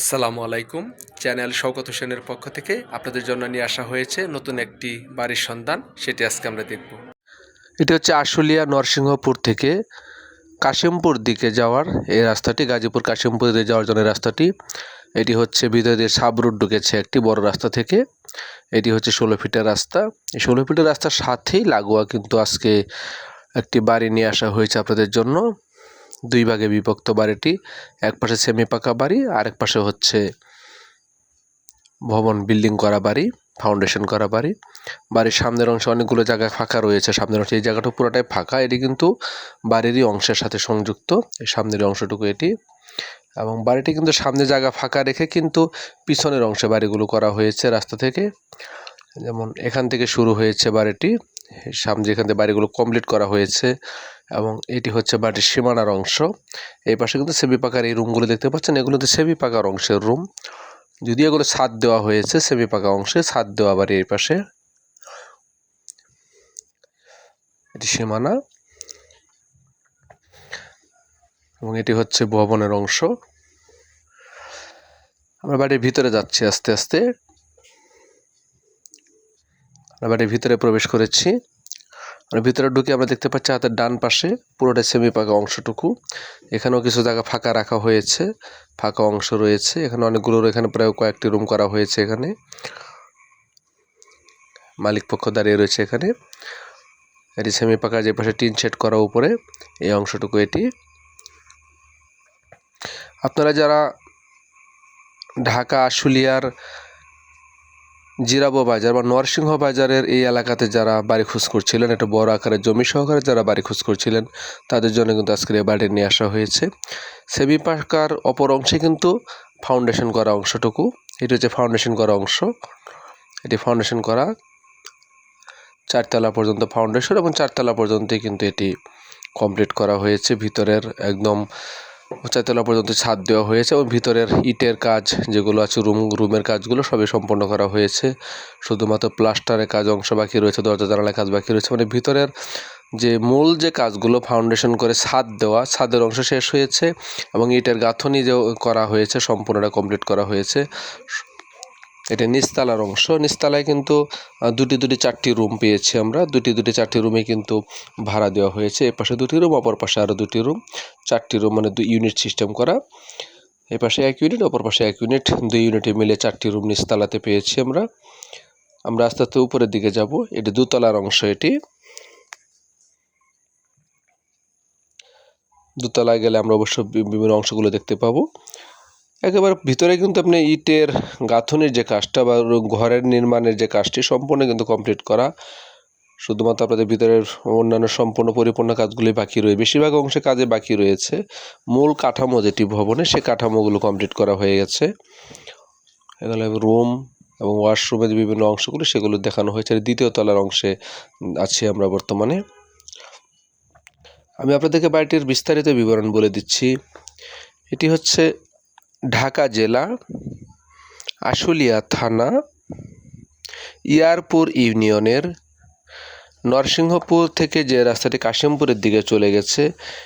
আসসালামু আলাইকুম। চ্যানেল শওকত হোসেনের পক্ষ থেকে আপনাদের জন্য নিয়ে আসা হয়েছে নতুন একটি বাড়ির সন্ধান। সেটি আজকে আমরা দেখব। এটি হচ্ছে আশুলিয়া নরসিংহপুর থেকে কাশিমপুর দিকে যাওয়ার এই রাস্তাটি, গাজীপুর কাশিমপুর দিকে যাওয়ার জন্য রাস্তাটি। এটি হচ্ছে ভিতরে দিয়ে সাব রুট ঢুকেছে একটি বড় রাস্তা থেকে। এটি হচ্ছে ষোলো ফিটের রাস্তা। এই ষোলো ফিটের রাস্তার সাথেই লাগোয়া কিন্তু আজকে একটি বাড়ি নিয়ে আসা হয়েছে আপনাদের জন্য। দুই ভাগে বিভক্ত বাড়িটি, এক পাশে সেমি পাকা বাড়ি, আরেক পাশে হচ্ছে ভবন বিল্ডিং করা বাড়ি ফাউন্ডেশন করা বাড়ি। বাড়ির সামনের অংশে অনেকগুলো জায়গা ফাঁকা রয়েছে, সামনের অংশে এই জায়গাটা পুরোটাই ফাঁকা, এটি কিন্তু বাড়িরই অংশের সাথে সংযুক্ত, এই সামনের অংশটুকু এটি। এবং বাড়িটি কিন্তু সামনে জায়গা ফাঁকা রেখে কিন্তু পিছনের অংশে বাড়িগুলো করা হয়েছে রাস্তা থেকে। যেমন এখান থেকে শুরু হয়েছে বাড়িটি সামনে এখান থেকে বাড়িগুলো কমপ্লিট করা হয়েছে এবং এটি হচ্ছে বাড়ির সীমানার অংশ। এই পাশে কিন্তু সেমি পাকার এই রুমগুলো দেখতে পাচ্ছেন। এগুলো তো সেমি পাকার অংশের রুম। যদিও এগুলো ছাদ দেওয়া হয়েছে সেমি পাকা অংশে ছাদ দেওয়া বাড়ি এই পাশে। এটি সীমানা। এবং এটি হচ্ছে ভবনের অংশ। আমরা বাড়ির ভিতরে যাচ্ছি আস্তে আস্তে। আমরা বাড়ির ভিতরে প্রবেশ করেছি। ভিতরে ঢুকে আমরা দেখতে পাচ্ছি হাতের ডান পাশে পুরোটা সেমি পাকা অংশটুকু। এখানেও কিছু জায়গা ফাঁকা রাখা হয়েছে, ফাঁকা অংশ রয়েছে। এখানে অনেকগুলো, এখানে প্রায় কয়েকটি রুম করা হয়েছে এখানে। মালিক পক্ষ দাঁড়িয়ে রয়েছে এখানে। এটি সেমি পাকা যে পাশে টিন শেড করা উপরে, এই অংশটুকু এটি। আপনারা যারা ঢাকা, আশুলিয়ার জিরাবো বাজার বা নরসিংহ বাজারের এই এলাকাতে যারা বাড়ি খোঁজ করছিলেন, একটা বড় আকারের জমি সহকারে যারা বাড়ি খোঁজ করছিলেন, তাদের জন্য কিন্তু আজকের এই বাড়ি নিয়ে আসা হয়েছে। সেমি পাকার অপর অংশে কিন্তু ফাউন্ডেশন করা অংশটুকু। এটি হচ্ছে ফাউন্ডেশন করা অংশ। এটি ফাউন্ডেশন করা চারতলা পর্যন্ত ফাউন্ডেশন এবং চারতলা পর্যন্তই কিন্তু এটি কমপ্লিট করা হয়েছে। ভিতরের একদম চারতলা পর্যন্ত ছাদ দেওয়া হয়েছে এবং ভিতরের ইটের কাজ যেগুলো আছে, রুম, রুমের কাজগুলো সবই সম্পন্ন করা হয়েছে। শুধুমাত্র প্লাস্টারের কাজ অংশ বাকি রয়েছে, দরজা, জানালার কাজ বাকি রয়েছে। মানে ভিতরের যে মূল যে কাজগুলো ফাউন্ডেশন করে ছাদ দেওয়া, ছাদের অংশ শেষ হয়েছে এবং ইটের গাঁথনি যে করা হয়েছে, সম্পূর্ণটা কমপ্লিট করা হয়েছে। এটা নিচতলার অংশ। নিচতলায় কিন্তু দুটি দুটি, চারটি রুম পেয়েছি আমরা। দুটি দুটি, চারটি রুমে কিন্তু ভাড়া দেওয়া হয়েছে। এ পাশে দুটি রুম অপর পাশে আরও দুটি রুম চারটি রুম মানে দুই ইউনিট সিস্টেম করা। এ পাশে এক ইউনিট অপর পাশে এক ইউনিট দুই ইউনিটে মিলে চারটি রুম নিচতলাতে পেয়েছি আমরা। আমরা আস্তে আস্তে উপরের দিকে যাব। এটি দুতলার অংশ এটি। দুতলায় গেলে আমরা অবশ্য বিভিন্ন অংশগুলো দেখতে পাবো। একেবারে ভিতরে কিন্তু আপনি ইটের গাঁথনির যে কাজটা বা ঘরের নির্মাণের যে কাজটি সম্পূর্ণ কিন্তু কমপ্লিট করা। শুধুমাত্র আপনাদের ভিতরের অন্যান্য সম্পূর্ণ পরিপূর্ণ কাজগুলি বাকি রয়েছে বেশিরভাগ অংশে কাজে বাকি রয়েছে। মূল কাঠামো যেটি ভবনে, সে কাঠামোগুলো কমপ্লিট করা হয়ে গেছে। এগুলো রুম এবং ওয়াশরুমের বিভিন্ন অংশগুলো, সেগুলো দেখানো হয়েছে। দ্বিতীয় তলার অংশে আছি আমরা বর্তমানে। আমি আপনাদেরকে বাড়িটির বিস্তারিত বিবরণ বলে দিচ্ছি। এটি হচ্ছে ঢাকা জেলা, আশুলিয়া থানা, ইয়ারপুর ইউনিয়নের নরসিংহপুর থেকে যে রাস্তাটি কাশিমপুরের দিকে চলে গেছে,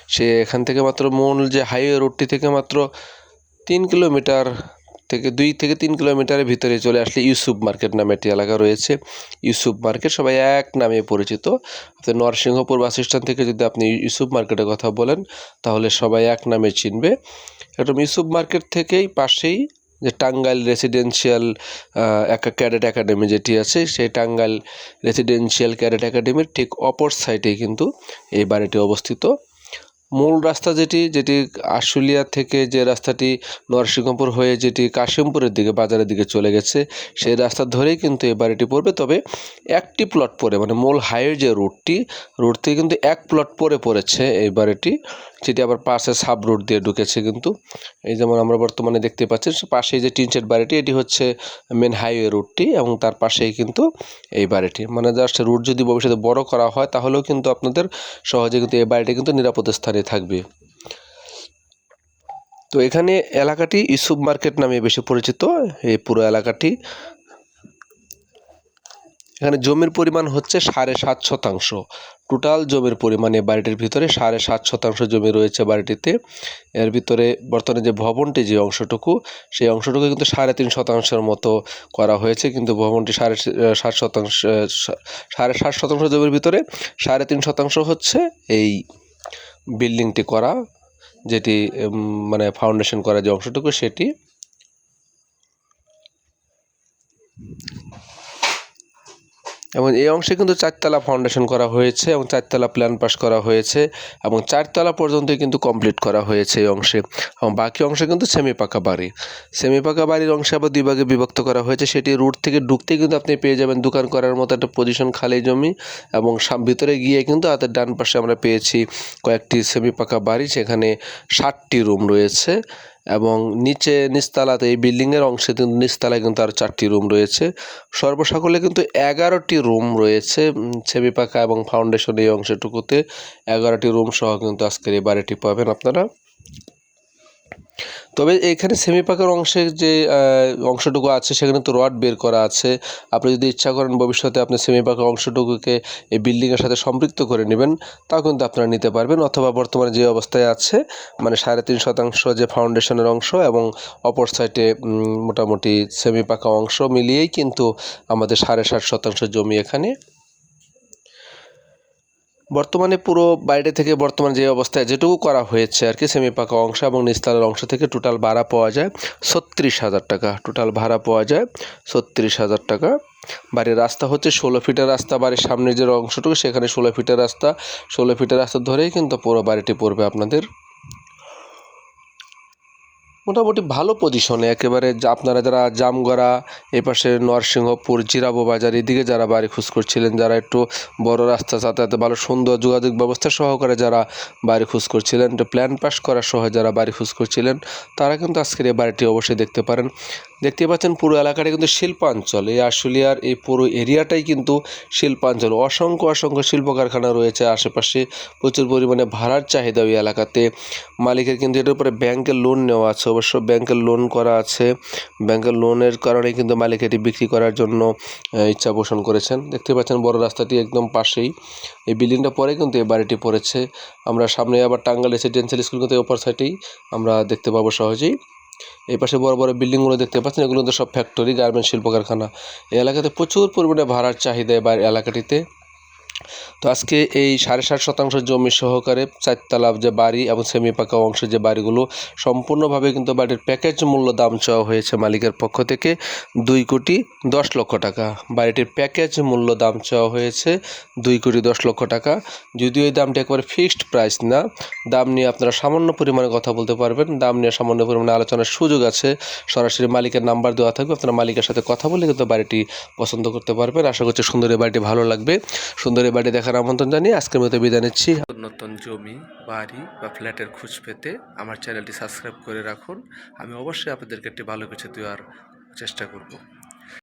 সে এখান থেকে মাত্র মূল যে হাইওয়ে রোডটি থেকে মাত্র তিন কিলোমিটার থেকে দুই থেকে তিন কিলোমিটারের ভিতরে চলে আসলে ইউসুফ মার্কেট নামে একটি এলাকা রয়েছে। ইউসুফ মার্কেট সবাই এক নামে পরিচিত। আপনি নরসিংহপুর বাস স্ট্যান্ড থেকে যদি আপনি ইউসুফ মার্কেটের কথা বলেন, তাহলে সবাই এক নামে চিনবে। একদম ইউসুফ মার্কেট থেকেই পাশেই যে টাঙ্গাইল রেসিডেন্সিয়াল একটা ক্যাডেট একাডেমি যেটি আছে, সেই টাঙ্গাইল রেসিডেন্সিয়াল ক্যাডেট একাডেমির ঠিক অপর সাইডেই কিন্তু এই বাড়িটি অবস্থিত। মূল রাস্তা যেটি যেটি আশুলিয়া থেকে যে রাস্তাটি নরসিংহপুর হয়ে যেটি কাশিমপুরের দিকে, বাজারের দিকে চলে গেছে, সেই রাস্তা ধরেই কিন্তু এই বাড়িটি পড়বে। তবে একটি প্লট পরে মানে মূল হাইওয়ে যে রুটটি রুট থেকে কিন্তু এক প্লট পরে পড়েছে এই বাড়িটি যেটি আবার পাশে সাব রুট দিয়ে ঢুকেছে কিন্তু। এই যেমন আমরা বর্তমানে দেখতে পাচ্ছি, পাশেই যে টিনশেড বাড়িটি, এটি হচ্ছে মেন হাইওয়ে রুটটি এবং তার পাশেই কিন্তু এই বাড়িটি। মানে জাস্ট রুট যদি ভবিষ্যতে বড় করা হয়, তাহলেও কিন্তু আপনাদের সহজে কিন্তু এই বাড়িটি কিন্তু নিরাপদ স্থানে থাকবে। তো এখানে এলাকাটি ইসুফ মার্কেট নামে বেশি পরিচিত, এই পুরো এলাকাটি। এখানে জমির পরিমাণ হচ্ছে সাড়ে সাত শতাংশ। টোটাল জমির পরিমাণ বাড়িটির ভিতরে সাড়ে সাত শতাংশ জমি রয়েছে বাড়িটিতে। এর ভিতরে বর্তমানে যে ভবনটি যে অংশটুকু, সেই অংশটুকু কিন্তু সাড়ে তিন শতাংশের মতো করা হয়েছে। কিন্তু ভবনটি সাড়ে সাত শতাংশ সাড়ে সাত শতাংশ জমির ভিতরে সাড়ে তিন শতাংশ হচ্ছে এই বিল্ডিংটি করা যেটি মানে ফাউন্ডেশন করা যে অংশটুকু সেটি এবং এই অংশে কিন্তু চারতলা ফাউন্ডেশন করা হয়েছে এবং চারতলা প্ল্যান পাস করা হয়েছে এবং চারতলা পর্যন্ত কিন্তু কমপ্লিট করা হয়েছে এই অংশে। এবং বাকি অংশে কিন্তু সেমি পাকা বাড়ি। সেমি পাকা বাড়ির অংশে আবার দুই ভাগে বিভক্ত করা হয়েছে। সেটি রুট থেকে ঢুকতে কিন্তু আপনি পেয়ে যাবেন দোকান করার মতো একটা পজিশন খালি জমি এবং ভিতরে গিয়ে কিন্তু হাতের ডান পাশে আমরা পেয়েছি কয়েকটি সেমি পাকা বাড়ি। সেখানে ষাটটি রুম রয়েছে। এবং নিচে নিচতলাতে, এই বিল্ডিংয়ের অংশে কিন্তু নিচতলায় কিন্তু আর চারটি রুম রয়েছে। সর্বসকলে কিন্তু এগারোটি রুম রয়েছে ছেবি পাকা এবং ফাউন্ডেশন এই অংশটুকুতে। এগারোটি রুম সহ কিন্তু আজকের এই বাড়িটি পাবেন আপনারা। তবে এখানে সেমি পাকার অংশের যে অংশটুকু আছে, সেখানে তো রড বের করা আছে। আপনি যদি ইচ্ছা করেন ভবিষ্যতে আপনি সেমি পাকা অংশটুকুকে এই বিল্ডিংয়ের সাথে সম্পৃক্ত করে নেবেন, তাও কিন্তু আপনারা নিতে পারবেন। অথবা বর্তমানে যে অবস্থায় আছে মানে সাড়ে তিন শতাংশ যে ফাউন্ডেশনের অংশ এবং অপর সাইডে মোটামুটি সেমি পাকা অংশ মিলিয়েই কিন্তু আমাদের সাড়ে ষাট শতাংশ জমি এখানে বর্তমানে পুরো বাইরে থেকে বর্তমান যে অবস্থায় যেটুকু করা হয়েছে আর কি সেমি পাকা অংশ এবং নিস্তালের অংশ থেকে টোটাল ভাড়া পাওয়া যায় ছত্রিশ হাজার টাকা। টোটাল ভাড়া পাওয়া যায় ছত্রিশ হাজার টাকা। বাড়ির রাস্তা হচ্ছে ষোলো ফিটের রাস্তা, বাড়ির সামনের যে অংশটুকু সেখানে ষোলো ফিটের রাস্তা। ষোলো ফিটের রাস্তা ধরেই কিন্তু পুরো বাড়িটি পড়বে আপনাদের মোটামুটি ভালো পজিশনে একেবারে যা- আপনারা যারা জামগড়া, এপাশে নরসিংহপুর জিরাবো বাজার এদিকে যারা বাড়ি খোঁজ করছিলেন, যারা একটু বড় রাস্তা যাতায়াতে ভালো সুন্দর যোগাযোগ ব্যবস্থা সহকারে যারা বাড়ি খোঁজ করছিলেন প্ল্যান পাস করা সহ যারা বাড়ি খোঁজ করছিলেন, তারা কিন্তু আজকের এই বাড়িটি অবশ্যই দেখতে পারেন। দেখতে পাচ্ছেন পুরো এলাকাটা কিন্তু শিল্পাঞ্চল। এই আশুলিয়ার এই পুরো এরিয়াটাই কিন্তু শিল্পাঞ্চল। অসংখ্য অসংখ্য শিল্প কারখানা রয়েছে আশেপাশে। প্রচুর পরিমাণে ভাড়ার চাহিদা ওই এলাকাতে। মালিকের কিন্তু এটার উপরে ব্যাংকের লোন নেওয়া আছে। অবশ্য ব্যাংকের লোন করা আছে। ব্যাংকের লোনের কারণে কিন্তু মালিক এটি বিক্রি করার জন্য ইচ্ছা পোষণ করেছেন। দেখতে পাচ্ছেন বড় রাস্তাটি একদম পাশেই। এই বিল্ডিংটা পরে কিন্তু এই বাড়িটি পড়েছে। আমরা সামনে আবার টাঙ্গাল রেসিডেন্সিয়াল স্কুল কিন্তু অপর সাইডেই আমরা দেখতে পাবো সহজেই। এই পাশে বড় বড় বিল্ডিংগুলো দেখতে পাচ্ছেন, এগুলো সব ফ্যাক্টরি গার্মেন্ট শিল্প কারখানা এই এলাকাতে প্রচুর পরিমাণে ভাড়ার চাহিদা এবার এলাকাটিতে। তো আজকে এই সাড়ে ষাট শতাংশ জমি সহকারে চারতলা যে বাড়ি এবং সেমি পাকা অংশের যে বাড়িগুলো সম্পূর্ণভাবে কিন্তু বাড়ির প্যাকেজ মূল্য দাম চাওয়া হয়েছে মালিকের পক্ষ থেকে দুই কোটি দশ লক্ষ টাকা। বাড়িটির প্যাকেজ মূল্য দাম চাওয়া হয়েছে দুই কোটি দশ লক্ষ টাকা। যদিও এই দামটি একবারে ফিক্সড প্রাইস না, দাম নিয়ে আপনারা সামান্য পরিমাণে কথা বলতে পারবেন, দাম নিয়ে সামান্য পরিমাণে আলোচনার সুযোগ আছে। সরাসরি মালিকের নাম্বার দেওয়া থাকবে, আপনারা মালিকের সাথে কথা বলে কিন্তু বাড়িটি পছন্দ করতে পারবেন। আশা করছি সুন্দর বাড়িটি ভালো লাগবে। সুন্দর এই বাড়ি দেখার আমন্ত্রণ জানিয়ে আজকের মতো বিদায় নিচ্ছি। নতুন জমি, বাড়ি বা ফ্ল্যাটের খোঁজ পেতে আমার চ্যানেলটি সাবস্ক্রাইব করে রাখুন। আমি অবশ্যই আপনাদেরকে একটি ভালো কিছু দেওয়ার চেষ্টা করব।